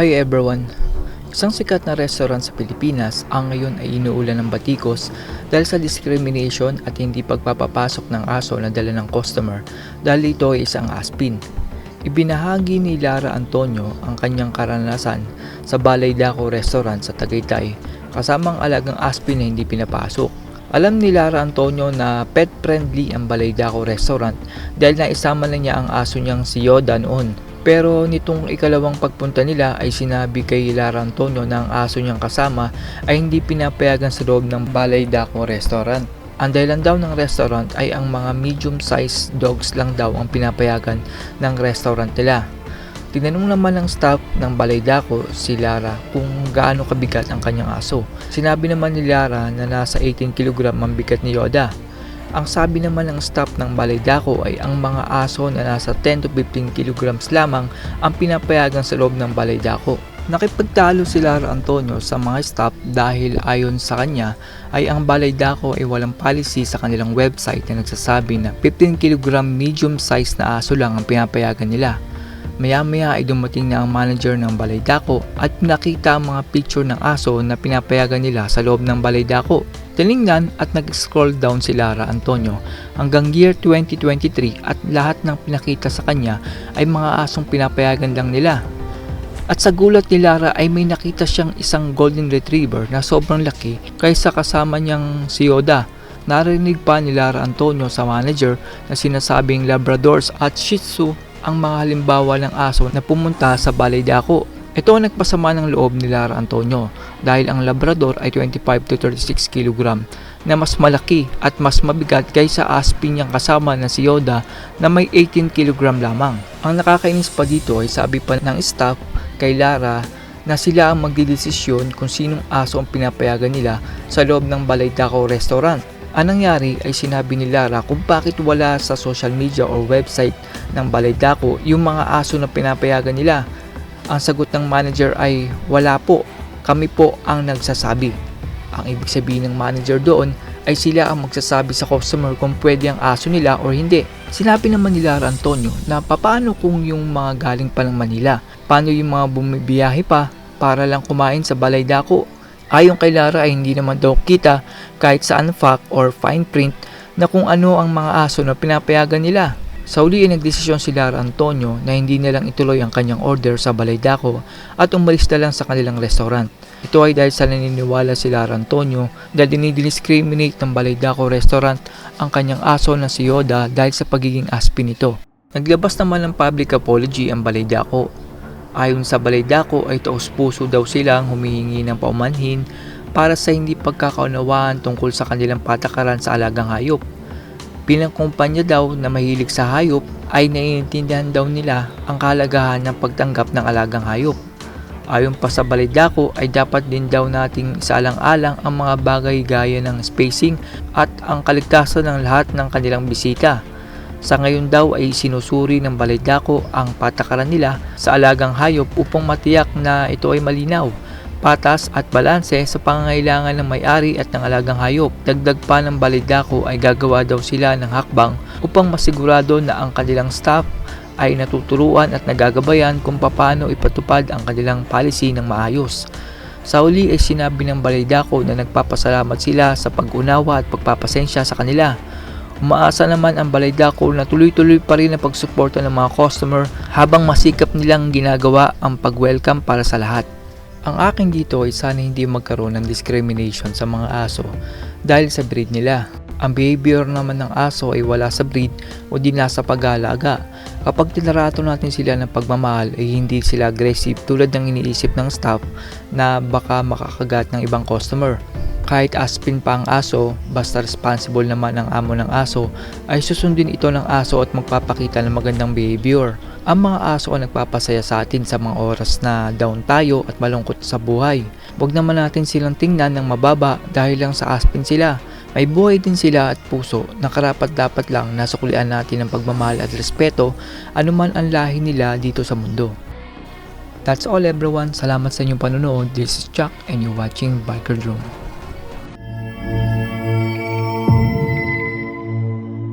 Hi everyone! Isang sikat na restaurant sa Pilipinas ang ngayon ay inuulan ng batikos dahil sa discrimination at hindi pagpapapasok ng aso na dala ng customer dahil ito ay isang aspin. Ibinahagi ni Lara Antonio ang kanyang karanasan sa Balay Daco Restaurant sa Tagaytay kasamang alagang aspin na hindi pinapasok. Alam ni Lara Antonio na pet friendly ang Balay Daco Restaurant dahil naisama na niya ang aso niyang si Yoda noon pero nitong ikalawang pagpunta nila ay sinabi kay Lara Antonio na ang aso niyang kasama ay hindi pinapayagan sa loob ng Balay Daco Restaurant. Ang dahilan daw ng restaurant ay ang mga medium-sized dogs lang daw ang pinapayagan ng restaurant nila. Tinanong naman ng staff ng Balay Daco si Lara kung gaano kabigat ang kanyang aso. Sinabi naman ni Lara na nasa 18 kg ang bigat ni Yoda. Ang sabi naman ng staff ng Balay Daco ay ang mga aso na nasa 10 to 15 kilograms lamang ang pinapayagan sa loob ng Balay Daco. Nakipagtalo si Lara Antonio sa mga staff dahil ayon sa kanya ay ang Balay Daco ay walang policy sa kanilang website na nagsasabi na 15 kg medium size na aso lang ang pinapayagan nila. Maya-maya ay dumating na ang manager ng Balay Daco at nakita ang mga picture ng aso na pinapayagan nila sa loob ng Balay Daco. Tiningnan at nag-scroll down si Lara Antonio hanggang year 2023 at lahat ng pinakita sa kanya ay mga asong pinapayagan lang nila. At sa gulat ni Lara ay may nakita siyang isang golden retriever na sobrang laki kaysa kasama niyang si Yoda. Narinig pa ni Lara Antonio sa manager na sinasabing Labradors at Shih Tzu ang mga halimbawa ng aso na pumunta sa Balay Daco. Ito ang nagpasama ng loob ni Lara Antonio dahil ang Labrador ay 25 to 36 kg na mas malaki at mas mabigat kaysa aspin niyang kasama na si Yoda na may 18 kg lamang. Ang nakakainis pa dito ay sabi pa ng staff kay Lara na sila ang magdidesisyon kung sinong aso ang pinapayagan nila sa loob ng Balay Daco Restaurant. Ang nangyari ay sinabi ni Lara kung bakit wala sa social media or website ng Balay Daco yung mga aso na pinapayagan nila. Ang sagot ng manager ay wala po, kami po ang nagsasabi. Ang ibig sabihin ng manager doon ay sila ang magsasabi sa customer kung pwede ang aso nila or hindi. Sinabi naman ni Lara Antonio na paano kung yung mga galing pa ng Manila, paano yung mga bumibiyahe pa para lang kumain sa Balay Daco. Ayon kay Lara ay hindi naman daw kita kahit sa unfact or fine print na kung ano ang mga aso na pinapayagan nila. Sa uli ay nagdesisyon si Lara Antonio na hindi na lang ituloy ang kanyang order sa Balay Daco at umalis na lang sa kanilang restaurant. Ito ay dahil sa naniniwala si Lara Antonio dahil dinidiscriminate ng Balay Daco restaurant ang kanyang aso na si Yoda dahil sa pagiging aspin nito. Naglabas naman ng public apology ang Balay Daco. Ayon sa Balay Daco ay taos puso daw silang humihingi ng paumanhin para sa hindi pagkakaunawaan tungkol sa kanilang patakaran sa alagang hayop. Bilang kumpanya daw na mahilig sa hayop ay naiintindihan daw nila ang kalagahan ng pagtanggap ng alagang hayop. Ayon pa sa Balidako ay dapat din daw nating isaalang-alang ang mga bagay gaya ng spacing at ang kaligtasan ng lahat ng kanilang bisita. Sa ngayon daw ay sinusuri ng Balidako ang patakaran nila sa alagang hayop upang matiyak na ito ay malinaw patas at balanse sa pangangailangan ng may-ari at ng alagang hayop. Dagdag pa ng balidako ay gagawa daw sila ng hakbang upang masigurado na ang kanilang staff ay natuturuan at nagagabayan kung paano ipatupad ang kanilang policy ng maayos. Sa uli ay sinabi ng balidako na nagpapasalamat sila sa pag-unawa at pagpapasensya sa kanila. Umaasa naman ang Balaydako na tuloy-tuloy pa rin ang pagsuporta ng mga customer habang masikap nilang ginagawa ang pag-welcome para sa lahat. Ang akin dito ay sana hindi magkaroon ng discrimination sa mga aso dahil sa breed nila. Ang behavior naman ng aso ay wala sa breed o di nasa pag-aalaga. Kapag tinarato natin sila ng pagmamahal ay hindi sila aggressive tulad ng iniisip ng staff na baka makakagat ng ibang customer. Kahit aspin pa ang aso, basta responsible naman ang amo ng aso, ay susundin ito ng aso at magpapakita ng magandang behavior. Ang mga aso ang nagpapasaya sa atin sa mga oras na down tayo at malungkot sa buhay. Huwag naman natin silang tingnan ng mababa dahil lang sa aspin sila. May buhay din sila at puso na karapat dapat lang nasukulian natin ng pagmamahal at respeto anuman ang lahi nila dito sa mundo. That's all everyone. Salamat sa inyong panonood. This is Chuck and you're watching Biker Drone.